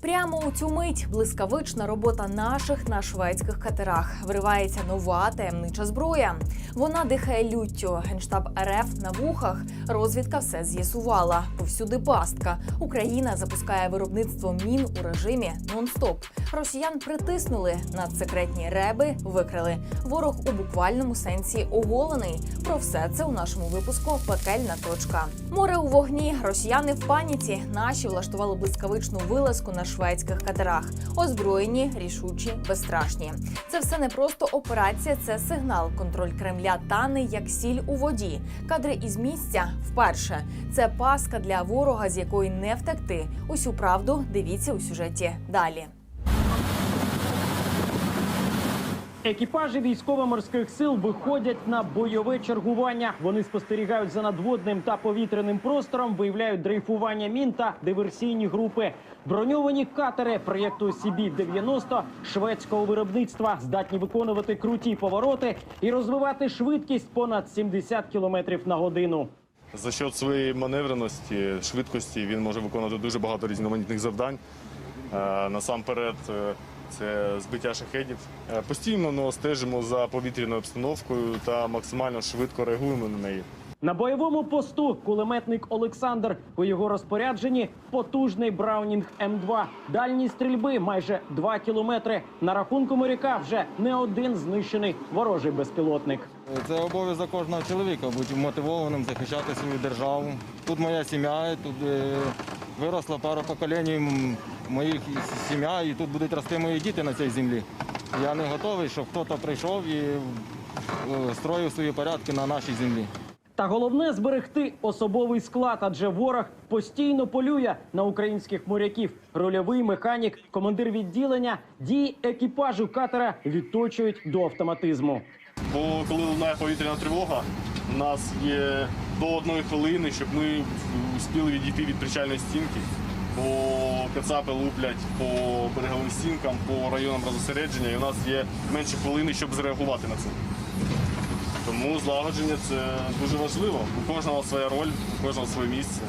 Прямо у цю мить блискавична робота наших на шведських катерах виривається нова таємнича зброя. Вона дихає люттю. Генштаб РФ на вухах. Розвідка все з'ясувала. Повсюди пастка. Україна запускає виробництво мін у режимі нон-стоп. Росіян притиснули надсекретні реби, викрили. Ворог у буквальному сенсі оголений. Про все це у нашому випуску Пекельна точка. Море у вогні. Росіяни в паніці. Наші влаштували блискавичну вилазку на шведських катерах. Озброєні, рішучі, безстрашні. Це все не просто операція, це сигнал. Контроль Кремля тане як сіль у воді. Кадри із місця вперше. Це паска для ворога, з якої не втекти. Усю правду дивіться у сюжеті далі. Екіпажі військово-морських сил виходять на бойове чергування. Вони спостерігають за надводним та повітряним простором, виявляють дрейфування мін та диверсійні групи. Броньовані катери проєкту CB-90 шведського виробництва здатні виконувати круті повороти і розвивати швидкість понад 70 км на годину. За счет своєї маневреності, швидкості він може виконувати дуже багато різноманітних завдань. Е, Насамперед, е, це збиття шахедів. Е, Постійно ну, стежимо за повітряною обстановкою та максимально швидко реагуємо на неї. На бойовому посту кулеметник Олександр у його розпорядженні потужний Браунінг М2. Дальність стрільби майже 2 кілометри. На рахунку моряка вже не один знищений ворожий безпілотник. Це обов'язок кожного чоловіка бути мотивованим захищати свою державу. Тут моя сім'я, тут е, виросла пара поколінь моїх сім'я, і тут будуть рости мої діти на цій землі. Я не готовий, щоб хтось прийшов і е, строїв свої порядки на нашій землі. Та головне зберегти особовий склад, адже ворог постійно полює на українських моряків. Рольовий механік, командир відділення, дії екіпажу катера відточують до автоматизму. Бо коли лунає повітряна тривога, у нас є до одної хвилини, щоб ми успіли відійти від причальної стінки. Бо кацапи луплять по береговим стінкам, по районам розосередження, і у нас є менше хвилини, щоб зреагувати на це. Тому злагодження це дуже важливо. У кожного своя роль, у кожного своє місце.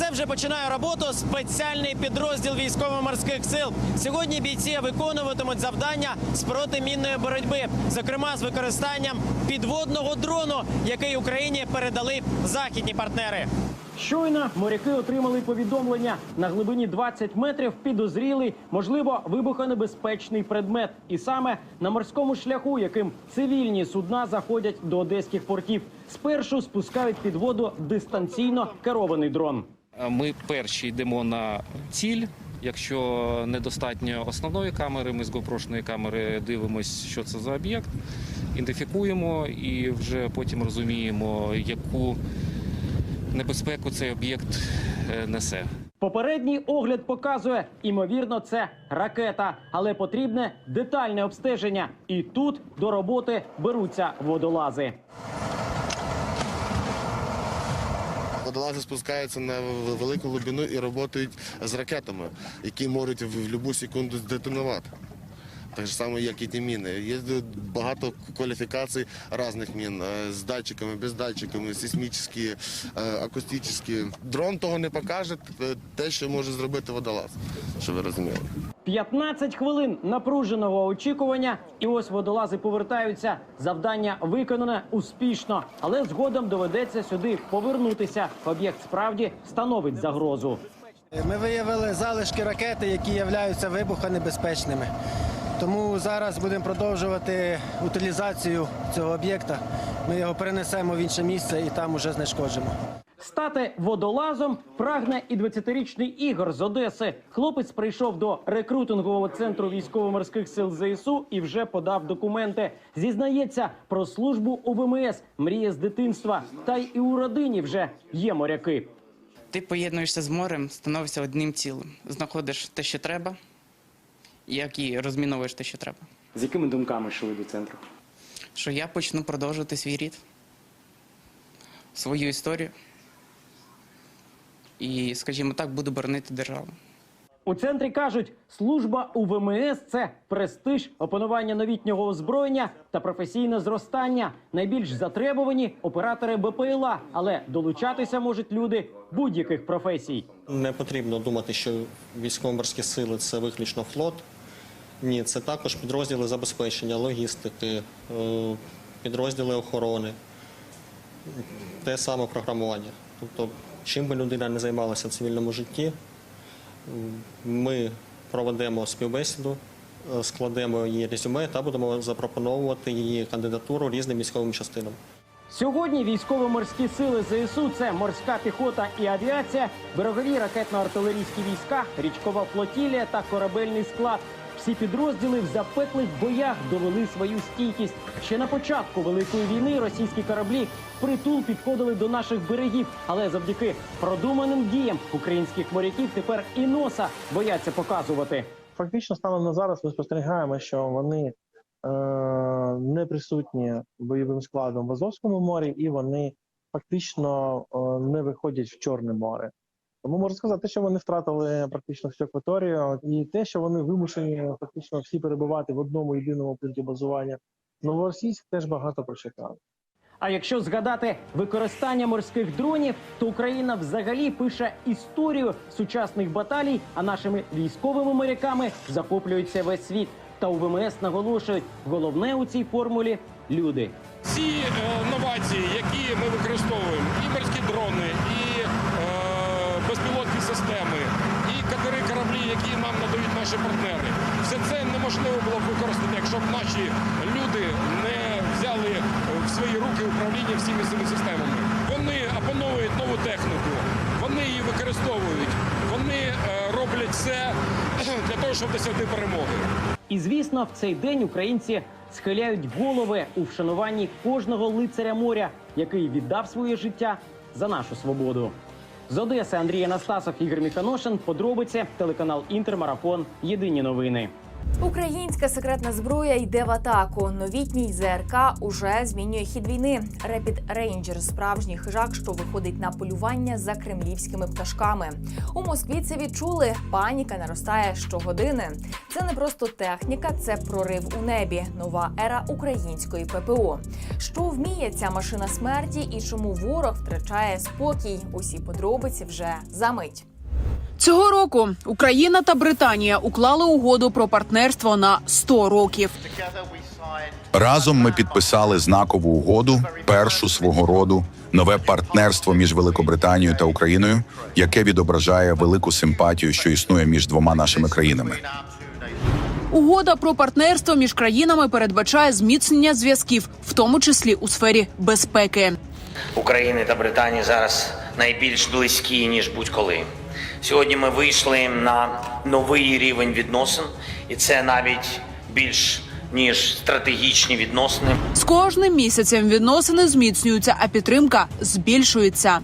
Це вже починає роботу спеціальний підрозділ військово-морських сил. Сьогодні бійці виконуватимуть завдання з протимінної боротьби, зокрема з використанням підводного дрону, який Україні передали західні партнери. Щойно моряки отримали повідомлення на глибині 20 метрів підозрілий, можливо, вибухонебезпечний предмет, і саме на морському шляху, яким цивільні судна заходять до одеських портів. Спершу спускають під воду дистанційно керований дрон. Ми перші йдемо на ціль. Якщо недостатньо основної камери, ми з GoPro-шної камери дивимося, що це за об'єкт, ідентифікуємо і вже потім розуміємо, яку небезпеку цей об'єкт е, несе. Попередній огляд показує, імовірно, це ракета, але потрібне детальне обстеження. І тут до роботи беруться водолази. Водолази спускаються на велику глибину і працюють з ракетами, які можуть в будь-яку секунду здетонувати. Так само, як і ті міни. Є багато кваліфікацій різних мін е, з датчиками, без датчиками, сейсмічні, е, акустичні. Дрон того не покаже, е, те, що може зробити водолаз, щоб ви розуміли. 15 хвилин напруженого очікування, і ось водолази повертаються. Завдання виконане успішно, але згодом доведеться сюди повернутися. Об'єкт справді становить загрозу. Ми виявили залишки ракети, які являються вибухонебезпечними. Тому зараз будемо продовжувати утилізацію цього об'єкта. Ми його перенесемо в інше місце і там уже знешкоджимо. Стати водолазом прагне і 20-річний Ігор з Одеси. Хлопець прийшов до рекрутингового центру військово-морських сил ЗСУ і вже подав документи. Зізнається про службу у ВМС, мріє з дитинства. Та й і у родині вже є моряки. Ти поєднуєшся з морем, становишся одним цілим. Знаходиш те, що треба, як і розміновуєш те, що треба. З якими думками йшли до центру? Що я почну продовжувати свій рід, свою історію і, скажімо так, буду боронити державу. У центрі кажуть, служба у ВМС це престиж, опанування новітнього озброєння та професійне зростання. Найбільш затребувані оператори БПЛА, але долучатися можуть люди будь-яких професій. Не потрібно думати, що військово-морські сили це виключно флот. Ні, це також підрозділи забезпечення, логістики, е, підрозділи охорони, те саме програмування. Тобто, чим би людина не займалася в цивільному житті, ми проведемо співбесіду, е, складемо її резюме та будемо запропоновувати її кандидатуру різним військовим частинам. Сьогодні військово-морські сили ЗСУ це морська піхота і авіація, берегові ракетно-артилерійські війська, річкова флотілія та корабельний склад. Всі підрозділи в запеклих боях довели свою стійкість. Ще на початку великої війни російські кораблі впритул підходили до наших берегів, але завдяки продуманим діям українських моряків тепер і носа бояться показувати. Фактично, станом на зараз ми спостерігаємо, що вони е, не присутні бойовим складом в Азовському морі, і вони фактично е, не виходять в Чорне море. Тому можу сказати, що вони втратили практично всю акваторію, і те, що вони вимушені фактично всі перебувати в одному єдиному пункті базування. Новоросійськ теж багато прочекав. А якщо згадати використання морських дронів, то Україна взагалі пише історію сучасних баталій, а нашими військовими моряками захоплюється весь світ. Та у ВМС наголошують, головне у цій формулі люди. Ці е, новації, які ми використовуємо, і морські дрони, і е, безпілотні системи, і катери кораблі, які нам надають наші партнери, все це неможливо було б використати, якщо б наші люди не взяли в свої руки управління всіми цими системами. Вони опановують нову техніку, вони її використовують, вони е, роблять все для того, щоб досягти перемоги. І звісно, в цей день українці схиляють голови у вшануванні кожного лицаря моря, який віддав своє життя за нашу свободу. З Одеси Андрій Анастасов, Ігор Міханошин. Подробиці телеканал Інтермарафон. Єдині новини. Українська секретна зброя йде в атаку. Новітній ЗРК уже змінює хід війни. Репід Рейнджер справжній хижак, що виходить на полювання за кремлівськими пташками. У Москві це відчули. Паніка наростає щогодини. Це не просто техніка, це прорив у небі. Нова ера української ППО. Що вміє ця машина смерті і чому ворог втрачає спокій? Усі подробиці вже за мить. Цього року Україна та Британія уклали угоду про партнерство на 100 років. Разом ми підписали знакову угоду, першу свого роду, нове партнерство між Великобританією та Україною, яке відображає велику симпатію, що існує між двома нашими країнами. Угода про партнерство між країнами передбачає зміцнення зв'язків, в тому числі у сфері безпеки. України та Британії зараз найбільш близькі ніж будь-коли. Сьогодні ми вийшли на новий рівень відносин, і це навіть більш ніж стратегічні відносини. З кожним місяцем відносини зміцнюються, а підтримка збільшується.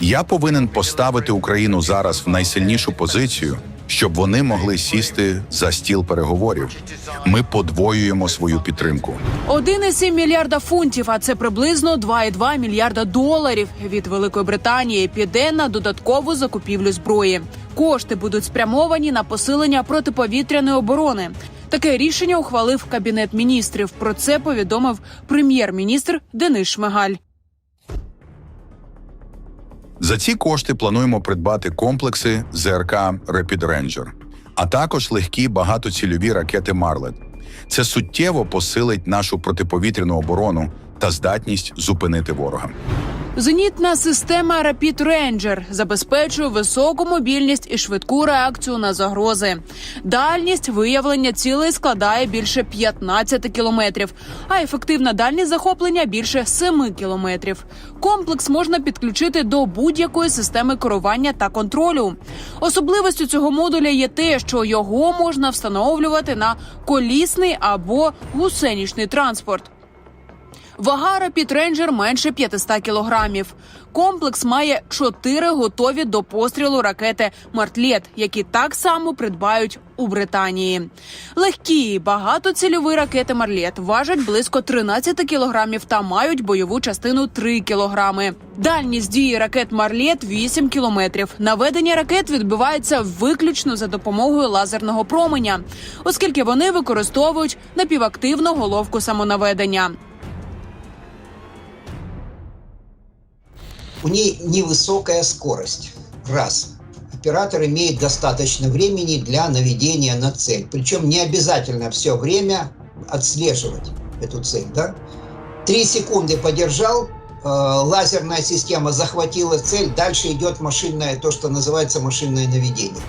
Я повинен поставити Україну зараз в найсильнішу позицію, щоб вони могли сісти за стіл переговорів. Ми подвоюємо свою підтримку. 1,7 мільярда фунтів, а це приблизно 2,2 мільярда доларів від Великої Британії піде на додаткову закупівлю зброї. Кошти будуть спрямовані на посилення протиповітряної оборони. Таке рішення ухвалив кабінет міністрів. Про це повідомив прем'єр-міністр Денис Шмигаль. За ці кошти плануємо придбати комплекси ЗРК Rapid Ranger, а також легкі багатоцільові ракети Марлет. Це суттєво посилить нашу протиповітряну оборону та здатність зупинити ворога. Зенітна система Rapid Ranger забезпечує високу мобільність і швидку реакцію на загрози. Дальність виявлення цілей складає більше 15 кілометрів, а ефективна дальність захоплення більше 7 кілометрів. Комплекс можна підключити до будь-якої системи керування та контролю. Особливістю цього модуля є те, що його можна встановлювати на колісний або гусенічний транспорт. Вага Ranger менше 500 кілограмів. Комплекс має чотири готові до пострілу ракети Мартлет, які так само придбають у Британії. Легкі багатоцільові ракети Марлет важать близько 13 кілограмів та мають бойову частину 3 кілограми. Дальність дії ракет Марлет 8 кілометрів. Наведення ракет відбувається виключно за допомогою лазерного променя, оскільки вони використовують напівактивну головку самонаведення. У ней невысокая скорость. Раз. Оператор имеет достаточно времени для наведения на цель. Причем не обязательно все время отслеживать эту цель. Да? Три секунды подержал, э, лазерная система захватила цель, дальше идет машинное, то, что называется машинное наведение.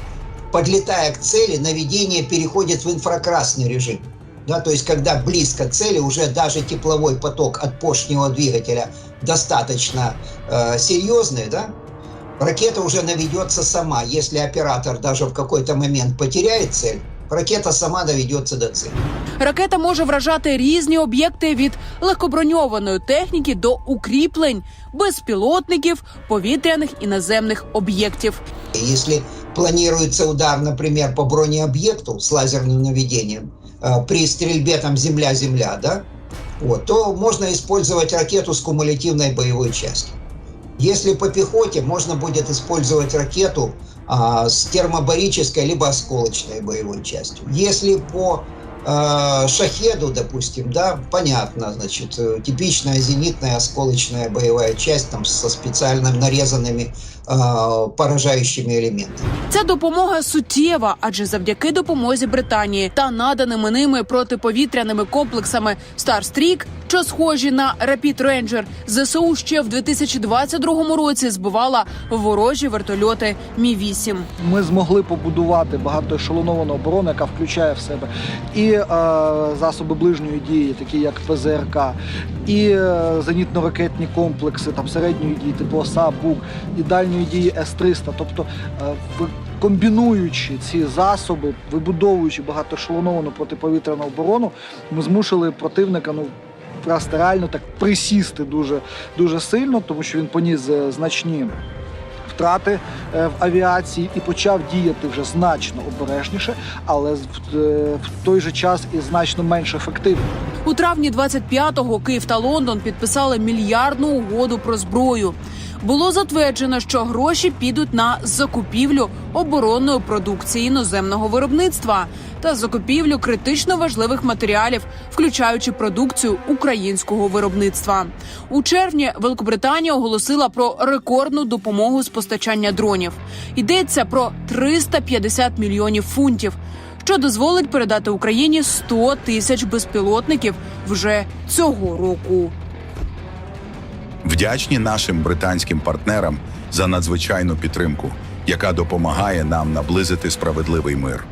Подлетая к цели, наведение переходит в инфракрасный режим. Да, то есть, когда близко к цели, уже даже тепловой поток от поршневого двигателя достаточно э, серьезный, да, ракета уже наведется сама. Если оператор даже в какой-то момент потеряет цель, ракета сама наведется до цели. Ракета може вражати різні об'єкти від легкоброньованої техніки до укріплень, безпілотників, повітряних і наземних об'єктів. Если планируется удар, например, по бронеобъекту с лазерным наведением, э, при стрельбе там земля-земля, да, вот, то можно использовать ракету с кумулятивной боевой частью. Если по пехоте, можно будет использовать ракету а, с термобарической либо осколочной боевой частью. Если по шахеду, допустим, да, понятно, значит, э, типичная зенитная осколочная боевая часть там со специально нарезанными э, поражающими элементами. Ця допомога суттєва, адже завдяки допомозі Британії та наданими ними протиповітряними комплексами Starstreak, що схожі на Rapid Ranger, ЗСУ ще в 2022 році збивала ворожі вертольоти Мі 8 Ми змогли побудувати багатоешелоновану оборону, яка включає в себе і е, засоби ближньої дії, такі як ПЗРК, і е, зенітно-ракетні комплекси там середньої дії, типу ОСА, БУК, і дальньої дії С-300. Тобто, е, комбінуючи ці засоби, вибудовуючи багатоешелоновану протиповітряну оборону, ми змусили противника ну. Просто реально так присісти дуже дуже сильно, тому що він поніс е, значні втрати е, в авіації і почав діяти вже значно обережніше, але е, в той же час і значно менш ефективно. У травні 25-го Київ та Лондон підписали мільярдну угоду про зброю. Було затверджено, що гроші підуть на закупівлю оборонної продукції іноземного виробництва та закупівлю критично важливих матеріалів, включаючи продукцію українського виробництва. У червні Великобританія оголосила про рекордну допомогу з постачання дронів. Йдеться про 350 мільйонів фунтів що дозволить передати Україні 100 тисяч безпілотників вже цього року. Вдячні нашим британським партнерам за надзвичайну підтримку, яка допомагає нам наблизити справедливий мир.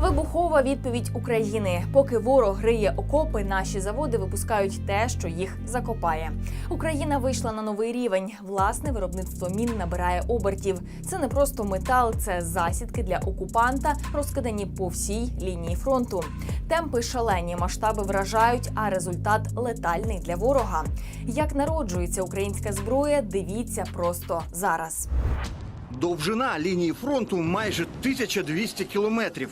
Вибухова відповідь України. Поки ворог гриє окопи, наші заводи випускають те, що їх закопає. Україна вийшла на новий рівень. Власне виробництво мін набирає обертів. Це не просто метал, це засідки для окупанта, розкидані по всій лінії фронту. Темпи шалені, масштаби вражають, а результат летальний для ворога. Як народжується українська зброя, дивіться просто зараз. Довжина лінії фронту майже 1200 кілометрів.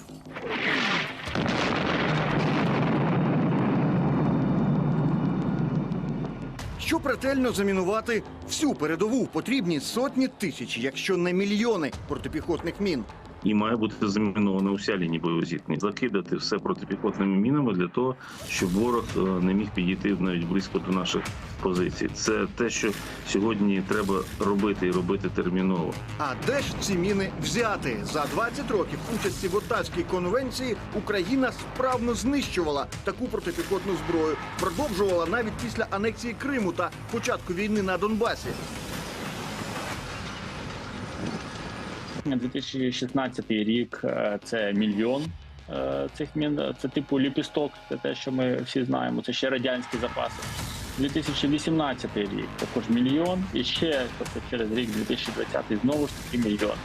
Щоб ретельно замінувати всю передову, потрібні сотні тисяч, якщо не мільйони протипіхотних мін. І має бути замінована уся лінія бойового. Закидати все протипіхотними мінами для того, щоб ворог е, не міг підійти навіть близько до наших позицій. Це те, що сьогодні треба робити і робити терміново. А де ж ці міни взяти? За 20 років участі в Оттавській конвенції Україна справно знищувала таку протипіхотну зброю, продовжувала навіть після анексії Криму та початку війни на Донбасі. 2016 рік е, це мільйон е, цих мін. Це типу ліпісток, це те, що ми всі знаємо. Це ще радянські запаси. 2018 рік також мільйон, і ще тобто через рік 2020 знову ж таки мільйон.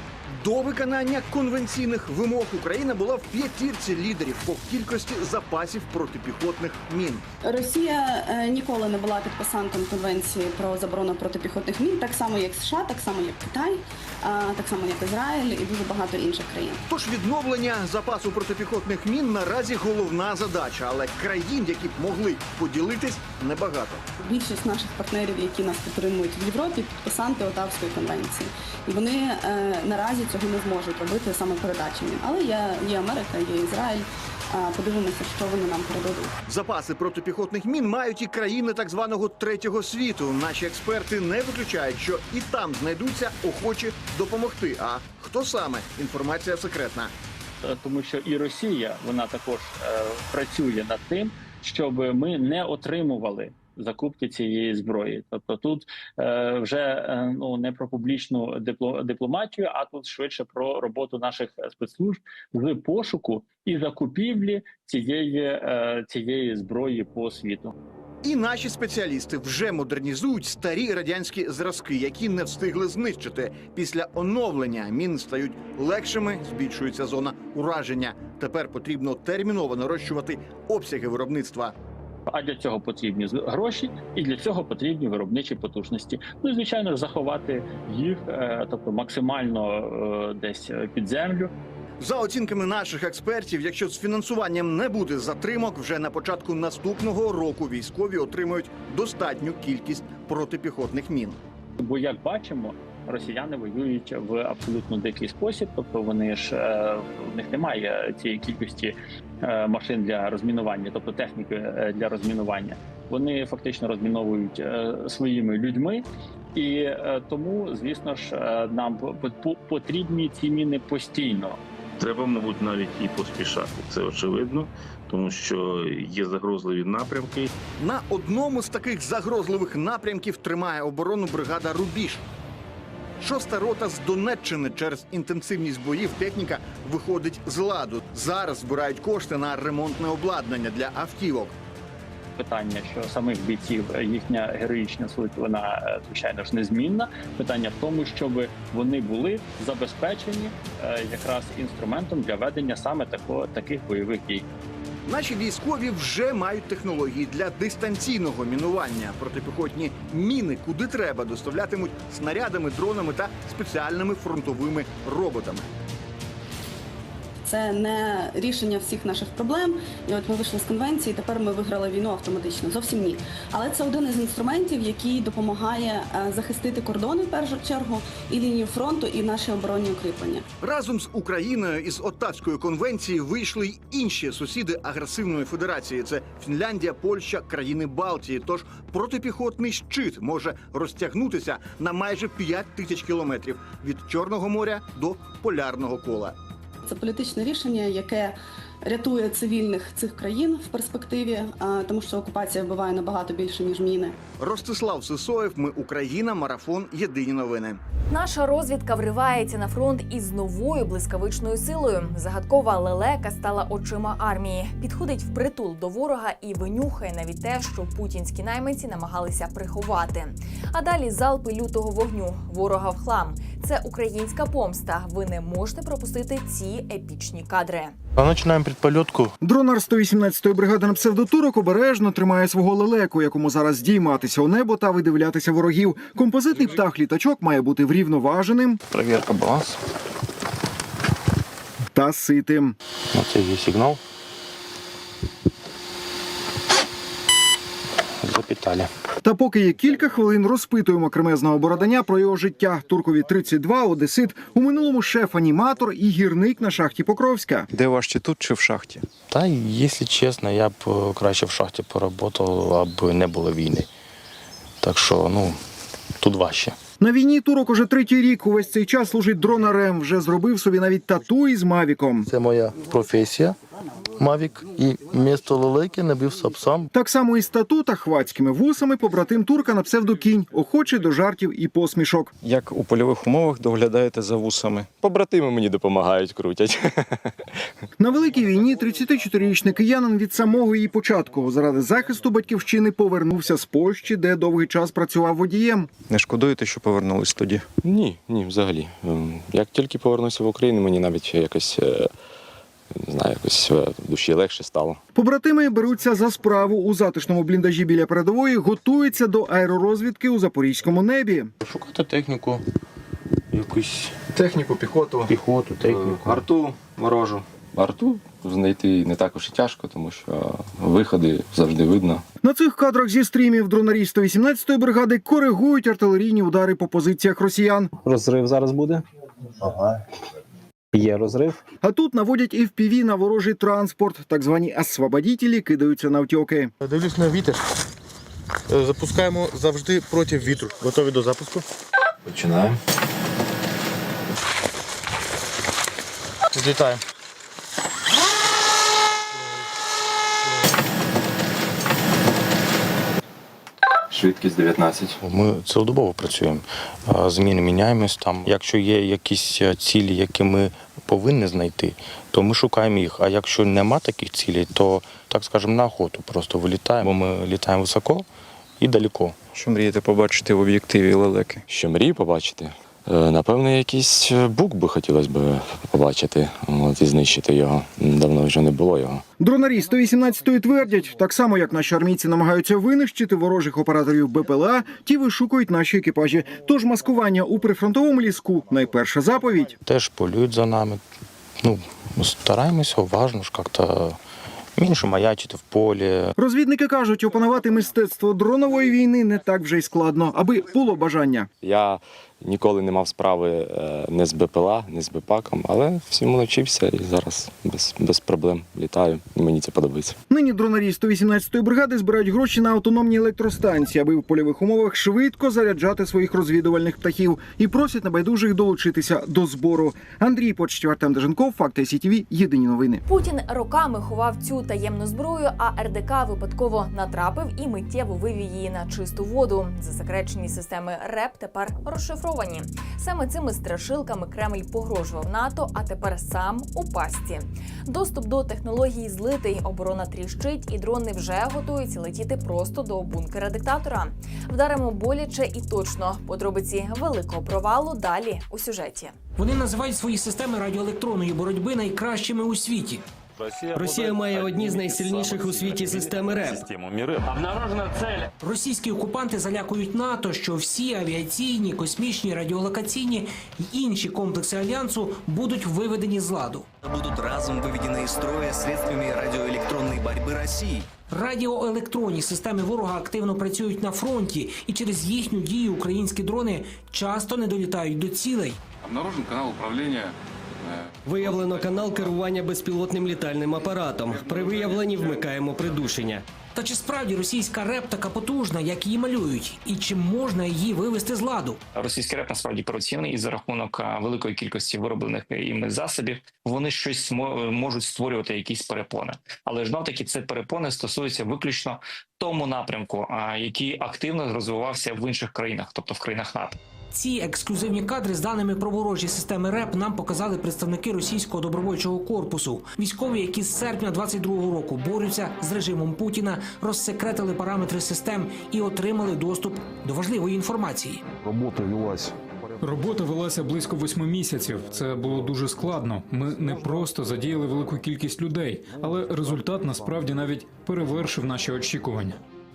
До виконання конвенційних вимог Україна була в п'ятірці лідерів по кількості запасів протипіхотних мін. Росія е, ніколи не була підписантом конвенції про заборону протипіхотних мін, так само як США, так само як Китай, а, так само як Ізраїль і дуже багато інших країн. Тож відновлення запасу протипіхотних мін наразі головна задача, але країн, які б могли поділитись, небагато. Більшість наших партнерів, які нас підтримують в Європі, підписанти Отавської конвенції, і вони е, наразі цього не зможуть робити саме передачі. Але є, є Америка, є Ізраїль. Подивимося, що вони нам передадуть. Запаси протипіхотних мін мають і країни так званого третього світу. Наші експерти не виключають, що і там знайдуться охочі допомогти. А хто саме? Інформація секретна. Е, тому що і Росія вона також е, працює над тим, щоб ми не отримували закупки цієї зброї. Тобто тут е, вже е, ну не про публічну дипло, дипломатію, а тут швидше про роботу наших спецслужб з пошуку і закупівлі цієї, е, цієї зброї по світу. І наші спеціалісти вже модернізують старі радянські зразки, які не встигли знищити. Після оновлення міни стають легшими, збільшується зона ураження. Тепер потрібно терміново нарощувати обсяги виробництва. А для цього потрібні гроші, і для цього потрібні виробничі потужності. Ну і звичайно заховати їх, е, тобто максимально е, десь е, під землю. За оцінками наших експертів, якщо з фінансуванням не буде затримок, вже на початку наступного року військові отримають достатню кількість протипіхотних мін. Бо як бачимо, росіяни воюють в абсолютно дикий спосіб, тобто вони ж в них немає цієї кількості машин для розмінування, тобто техніки е, для розмінування. Вони фактично розміновують е, своїми людьми, і е, тому, звісно ж, е, нам по- по- потрібні ці міни постійно. Треба, мабуть, навіть і поспішати. Це очевидно, тому що є загрозливі напрямки. На одному з таких загрозливих напрямків тримає оборону бригада Рубіж. Шоста рота з Донеччини через інтенсивність боїв техніка виходить з ладу. Зараз збирають кошти на ремонтне обладнання для автівок. Питання, що самих бійців е, їхня героїчна суть, вона е, звичайно ж незмінна. Питання в тому, щоб вони були забезпечені е, якраз інструментом для ведення саме тако, таких бойових дій. Наші військові вже мають технології для дистанційного мінування. Протипіхотні міни куди треба доставлятимуть снарядами, дронами та спеціальними фронтовими роботами. Це не рішення всіх наших проблем. І от ми вийшли з конвенції. Тепер ми виграли війну автоматично. Зовсім ні. Але це один із інструментів, який допомагає е, захистити кордони в першу чергу і лінію фронту, і наші оборонні укріплення. Разом з Україною із Оттавської конвенції вийшли й інші сусіди агресивної федерації. Це Фінляндія, Польща, країни Балтії. Тож протипіхотний щит може розтягнутися на майже 5 тисяч кілометрів від Чорного моря до полярного кола. Це політичне рішення, яке рятує цивільних цих країн в перспективі, а, тому що окупація вбиває набагато більше ніж міни. Ростислав Сисоєв. Ми Україна. Марафон. Єдині новини. Наша розвідка вривається на фронт із новою блискавичною силою. Загадкова лелека стала очима армії, підходить впритул до ворога і винюхає навіть те, що путінські найманці намагалися приховати. А далі залпи лютого вогню, ворога в хлам. Це українська помста. Ви не можете пропустити ці епічні кадри. Починаємо підпольотку. Дронар 118-ї бригади на псевдотурок обережно тримає свого лелеку, якому зараз здійматися у небо та видивлятися ворогів. Композитний птах літачок має бути врівноваженим Перевірка балансу. та ситим. Оце є сигнал. Запитали. Та поки є кілька хвилин, розпитуємо кремезного бородання про його життя. Туркові 32, одесит, у минулому шеф-аніматор і гірник на шахті Покровська. Де важче тут чи в шахті? Та, якщо чесно, я б е, краще в шахті поработав, аби не було війни. Так що, ну, тут важче. На війні турок уже третій рік. Увесь цей час служить дронарем. Вже зробив собі навіть тату із мавіком. Це моя професія. Мавік і місто лелеки набив сапсам. Так само і стату та хвацькими вусами побратим турка на псевдокінь, охочий до жартів і посмішок. Як у польових умовах доглядаєте за вусами? Побратими мені допомагають, крутять. На великій війні 34-річний киянин від самого її початку заради захисту батьківщини повернувся з Польщі, де довгий час працював водієм. Не шкодуєте, що повернулись тоді? Ні, ні, взагалі. Ем, Як тільки повернувся в Україну, мені навіть якось е, не знаю, якось е, в душі легше стало. Побратими беруться за справу у затишному бліндажі біля передової, готуються до аеророзвідки у запорізькому небі. Шукати техніку, якусь Техніку, піхоту, піхоту, техніку. арту ворожу. Арту знайти не також і тяжко, тому що виходи завжди видно. На цих кадрах зі стрімів дронарі 118-ї бригади коригують артилерійні удари по позиціях росіян. Розрив зараз буде. Ага. Є розрив. А тут наводять і впіві на ворожий транспорт. Так звані освободітелі кидаються на втьоки. Дивлюсь на вітер. Е, Запускаємо завжди проти вітру. Готові до запуску? Починаємо. Злітаємо. Швидкість 19. Ми цілодобово працюємо. Зміни міняємось там. Якщо є якісь е, цілі, які ми повинні знайти, то ми шукаємо їх. А якщо нема таких цілей, то так скажемо на охоту просто вилітаємо. Ми літаємо високо і далеко. Що мрієте побачити в об'єктиві лелеки? Що мрію побачити? Е, Напевно, якийсь е, бук би хотілося б побачити от, і знищити його. Давно вже не було його. Дронарі 118-ї твердять, так само як наші армійці намагаються винищити ворожих операторів БПЛА, ті вишукують наші екіпажі. Тож маскування у прифронтовому ліску найперша заповідь. Теж полюють за нами. Ну, стараємося уважно ж як-то менше маячити в полі. Розвідники кажуть, опанувати мистецтво дронової війни не так вже й складно, аби було бажання. Я ніколи не мав справи е, не з БПЛА, не з БПАКом, але всьому навчився і зараз без, без проблем літаю. І мені це подобається. Нині дронарі 118-ї бригади збирають гроші на автономні електростанції, аби в польових умовах швидко заряджати своїх розвідувальних птахів і просять небайдужих долучитися до збору. Андрій Почтів, Артем Деженков, Факти СІТВ, Єдині новини. Путін роками ховав цю таємну зброю, а РДК випадково натрапив і миттєво вивів її на чисту воду. Засекречені системи РЕП тепер розшифровані. Саме цими страшилками Кремль погрожував НАТО, а тепер сам у пастці. Доступ до технологій злитий, оборона тріщить, і дрони вже готуються летіти просто до бункера диктатора. Вдаримо боляче і точно. Подробиці великого провалу далі у сюжеті. Вони називають свої системи радіоелектронної боротьби найкращими у світі. Росія має одні з найсильніших у світі системи РЕП. Обнаружена цель. Російські окупанти залякують НАТО, що всі авіаційні, космічні, радіолокаційні і інші комплекси альянсу будуть виведені з ладу. будут разом выведены из строя средствами радиоэлектронной борьбы России. Радіоелектронні системи ворога активно працюють на фронті, і через їхню дію українські дрони часто не долітають до цілей. Обнаружен канал управления Виявлено канал керування безпілотним літальним апаратом. При виявленні вмикаємо придушення. Та чи справді російська реп така потужна, як її малюють, і чи можна її вивести з ладу? Російський реп насправді операційний і за рахунок великої кількості вироблених іми засобів вони щось мо- можуть створювати якісь перепони. Але знов таки це перепони стосуються виключно тому напрямку, який активно розвивався в інших країнах, тобто в країнах НАТО. Ці ексклюзивні кадри з даними про ворожі системи РЕП нам показали представники російського добровольчого корпусу. Військові, які з серпня 22-го року борються з режимом Путіна, розсекретили параметри систем і отримали доступ до важливої інформації. Робота велась. Робота велася близько восьми місяців. Це було дуже складно. Ми не просто задіяли велику кількість людей, але результат насправді навіть перевершив наші очікування.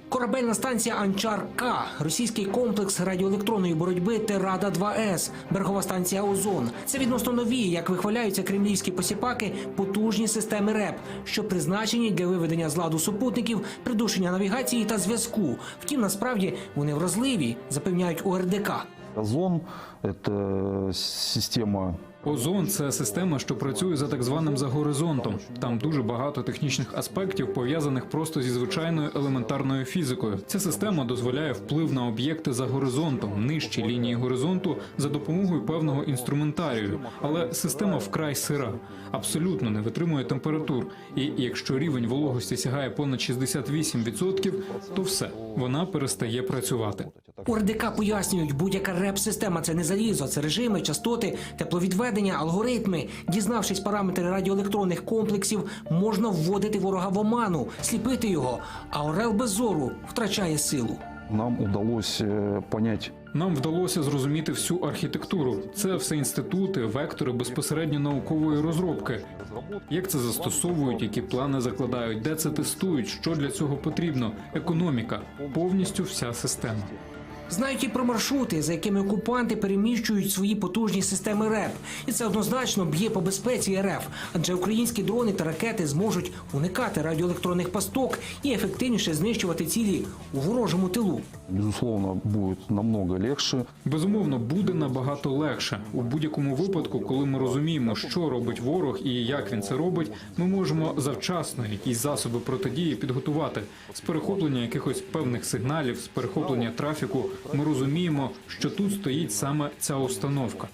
Корабельна станція Анчар К, російський комплекс радіоелектронної боротьби Терада 2 С, берегова станція Озон. Це відносно нові, як вихваляються кремлівські посіпаки, потужні системи РЕП, що призначені для виведення з ладу супутників, придушення навігації та зв'язку. Втім, насправді вони вразливі, запевняють у РДК. Озон – это система Озон це система, що працює за так званим загоризонтом. Там дуже багато технічних аспектів, пов'язаних просто зі звичайною елементарною фізикою. Ця система дозволяє вплив на об'єкти за горизонтом, нижчі лінії горизонту за допомогою певного інструментарію. Але система вкрай сира, абсолютно не витримує температур. І якщо рівень вологості сягає понад 68%, то все вона перестає працювати. У РДК пояснюють, будь-яка реп-система це не залізо, це режими, частоти, тепловідведення, алгоритми. Дізнавшись параметри радіоелектронних комплексів, можна вводити ворога в оману, сліпити його. А орел без зору втрачає силу. нам удалось э, понять Нам вдалося зрозуміти всю архітектуру. Це все інститути, вектори безпосередньо наукової розробки. Як це застосовують, які плани закладають, де це тестують, що для цього потрібно. Економіка, повністю вся система. Знають і про маршрути, за якими окупанти переміщують свої потужні системи РЕП, і це однозначно б'є по безпеці РФ, адже українські дрони та ракети зможуть уникати радіоелектронних пасток і ефективніше знищувати цілі у ворожому тилу. Безусловно буде намного легше. Безумовно, буде набагато легше у будь-якому випадку, коли ми розуміємо, що робить ворог і як він це робить. Ми можемо завчасно якісь засоби протидії підготувати з перехоплення якихось певних сигналів, з перехоплення трафіку. Ми розуміємо, що тут стоїть саме ця установка.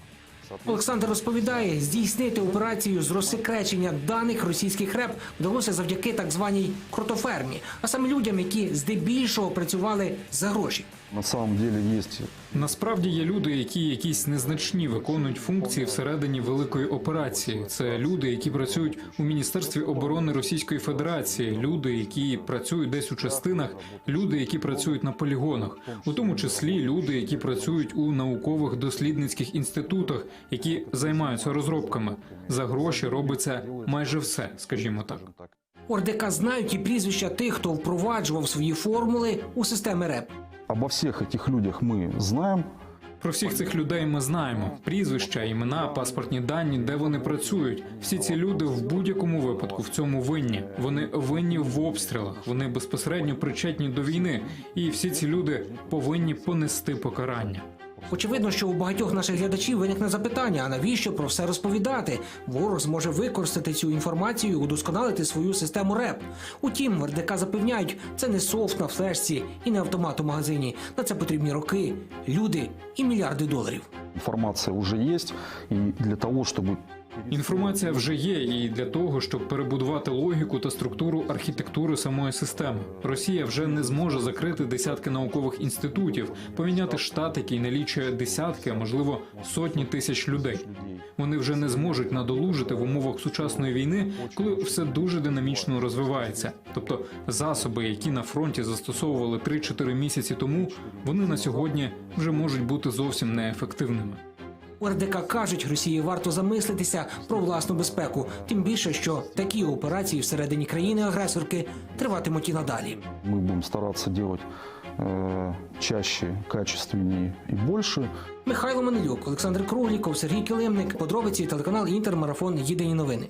Олександр розповідає, здійснити операцію з розсекречення даних російських РЕП вдалося завдяки так званій кротофермі, а саме людям, які здебільшого працювали за гроші. На самом деле есть Насправді є люди, які якісь незначні виконують функції всередині великої операції. Це люди, які працюють у міністерстві оборони Російської Федерації, люди, які працюють десь у частинах, люди, які працюють на полігонах, у тому числі люди, які працюють у наукових дослідницьких інститутах, які займаються розробками. За гроші робиться майже все, скажімо так. У РДК знають і прізвища тих, хто впроваджував свої формули у системи РЕП. Обо всех этих людях мы знаем Про всіх цих людей ми знаємо прізвища, імена, паспортні дані, де вони працюють. Всі ці люди в будь-якому випадку в цьому винні. Вони винні в обстрілах, вони безпосередньо причетні до війни, і всі ці люди повинні понести покарання. Очевидно, що у багатьох наших глядачів виникне запитання: а навіщо про все розповідати? Ворог зможе використати цю інформацію, удосконалити свою систему РЕП. Утім, РДК запевняють, це не софт на флешці і не автомат у магазині. На це потрібні роки, люди і мільярди доларів. Інформація вже є, і для того чтобы Інформація вже є, і для того, щоб перебудувати логіку та структуру архітектури самої системи, Росія вже не зможе закрити десятки наукових інститутів, поміняти штат, який налічує десятки, а можливо сотні тисяч людей. Вони вже не зможуть надолужити в умовах сучасної війни, коли все дуже динамічно розвивається. Тобто засоби, які на фронті застосовували 3-4 місяці тому, вони на сьогодні вже можуть бути зовсім неефективними. У РДК кажуть, Росії варто замислитися про власну безпеку, тим більше, що такі операції всередині країни-агресорки триватимуть і надалі. Ми будемо старатися робити э, чаще, качественні і больше. Михайло Манилюк, Олександр Кругліков, Сергій Килимник. Подробиці телеканал Інтермарафон. Єдині новини.